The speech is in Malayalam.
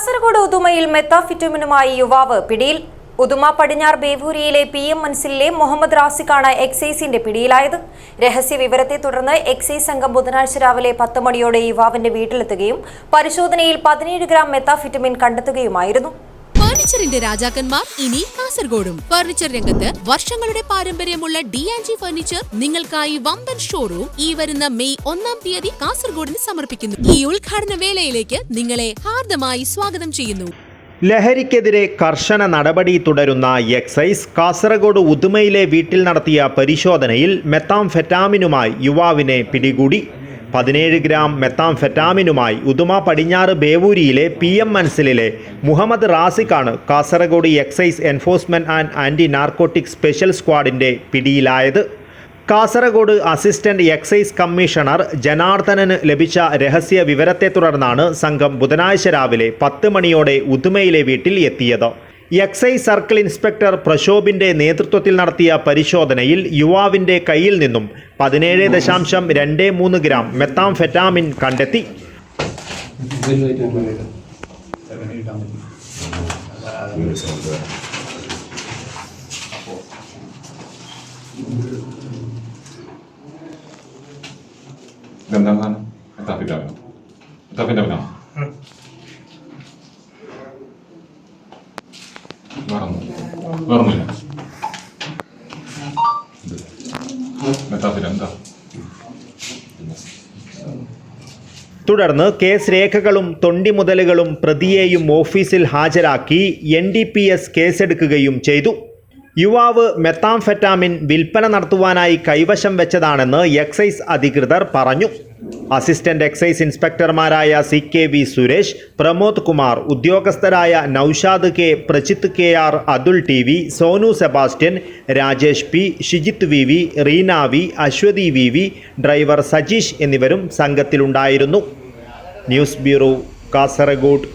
കാസർഗോഡ് ഉദുമയിൽ മെത്താഫിറ്റമിനുമായി യുവാവ് പിടിയിൽ. ഉദുമ പടിഞ്ഞാർ ബേവൂരിയിലെ പി എം മൻസിലിലെ മുഹമ്മദ് റാസിഖാണ് എക്സൈസിന്റെ പിടിയിലായത്. രഹസ്യ വിവരത്തെ തുടർന്ന് എക്സൈസ് സംഘം ബുധനാഴ്ച രാവിലെ പത്ത് മണിയോടെ യുവാവിന്റെ വീട്ടിലെത്തുകയും പരിശോധനയിൽ പതിനേഴ് ഗ്രാം മെത്താഫിറ്റമിൻ കണ്ടെത്തുകയുമായിരുന്നു. ഫർണിച്ചറിന്റെ രാജാക്കന്മാർ ഇനി കാസർഗോഡും. ഫർണിച്ചർ രംഗത്ത് വർഷങ്ങളുടെ പാരമ്പര്യമുള്ള ഡി ആൻഡ് ജി ഫർണിച്ചർ നിങ്ങൾക്കായി വമ്പൻ ഷോറൂം ഈ വരുന്ന മെയ് ഒന്നാം തീയതി കാസർഗോഡിന് സമർപ്പിക്കുന്നു. ഈ ഉദ്ഘാടന വേളയിലേക്ക് നിങ്ങളെ ഹാർദമായി സ്വാഗതം ചെയ്യുന്നു. ലഹരിക്കെതിരെ കർശന നടപടി തുടരുന്ന എക്സൈസ് കാസർഗോഡ് ഉദുമയിലെ വീട്ടിൽ നടത്തിയ പരിശോധനയിൽ മെത്താം മെത്താംഫെറ്റാമിനുമായി യുവാവിനെ പിടികൂടി. പതിനേഴ് ഗ്രാം മെത്താംഫെറ്റാമിനുമായി ഉദുമ പടിഞ്ഞാറ് ബേവൂരിയിലെ പി എം മൻസിലിലെ Muhammad റാസിഖാണ് Kasaragod excise enforcement and anti narcotic special സ്ക്വാഡിന്റെ പിടിയിലായത്. കാസർഗോഡ് അസിസ്റ്റന്റ് എക്സൈസ് കമ്മീഷണർ ജനാർദ്ദനന് ലഭിച്ച രഹസ്യ വിവരത്തെ തുടർന്നാണ് സംഘം ബുധനാഴ്ച രാവിലെ പത്ത് മണിയോടെ ഉദുമയിലെ വീട്ടിൽ എത്തിയത്. എക്സൈസ് സർക്കിൾ ഇൻസ്പെക്ടർ പ്രശോഭിന്റെ നേതൃത്വത്തിൽ നടത്തിയ പരിശോധനയിൽ യുവാവിന്റെ കയ്യിൽ നിന്നും പതിനേഴ് ദശാംശം രണ്ട് മൂന്ന് ഗ്രാം മെത്താംഫെറ്റാമിൻ കണ്ടെത്തി. ഇതെന്താണ് വേറൊന്നും വേറൊന്നുമില്ല തുടർന്ന് കേസ് രേഖകളും തൊണ്ടി മുതലുകളും പ്രതിയെയും ഓഫീസിൽ ഹാജരാക്കി എൻ ഡി പി എസ് കേസെടുക്കുകയും ചെയ്തു. യുവാവ് മെത്താംഫെറ്റാമിൻ വിൽപ്പന നടത്തുവാനായി കൈവശം വെച്ചതാണെന്ന് എക്സൈസ് അധികൃതർ പറഞ്ഞു. Assistant excise ഇൻസ്പെക്ടർമാരായ C K V Suresh Pramod Kumar ഉദ്യോഗസ്ഥരായ Noushad K Prajith K R Athul T V Sonu Sebastian Rajesh P Shijith V V Reena V Aswathy V V driver Sajeesh എന്നിവരും സംഘത്തിലുണ്ടായിരുന്നു. News bureau Kasaragod.